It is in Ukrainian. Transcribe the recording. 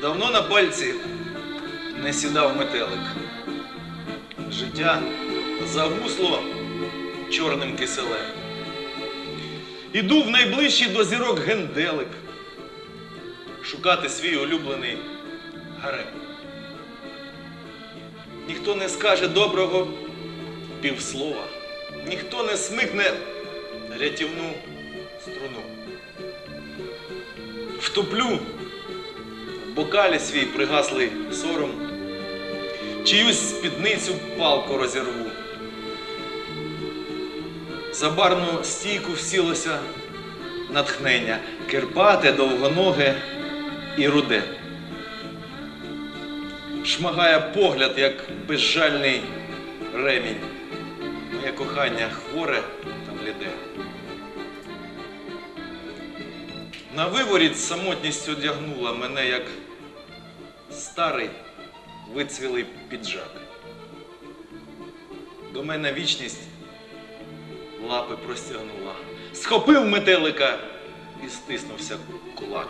Давно на пальці не сідав метелик. Життя загусло чорним киселем. Іду в найближчий до зірок генделик шукати свій улюблений гарем. Ніхто не скаже доброго півслова, ніхто не смикне рятівну струну. Втоплю бокалі свій пригаслий сором, чиюсь спідницю палко розірву. За барну стійку всілося натхнення, кирпате, довгоноге і руде. Шмагає погляд, як безжальний ремінь. Моє кохання хворе та бліде. На виворіт самотність одягнула мене, як старий вицвілий піджак. До мене вічність лапи простягнула. Схопив метелика і стиснувся кулак.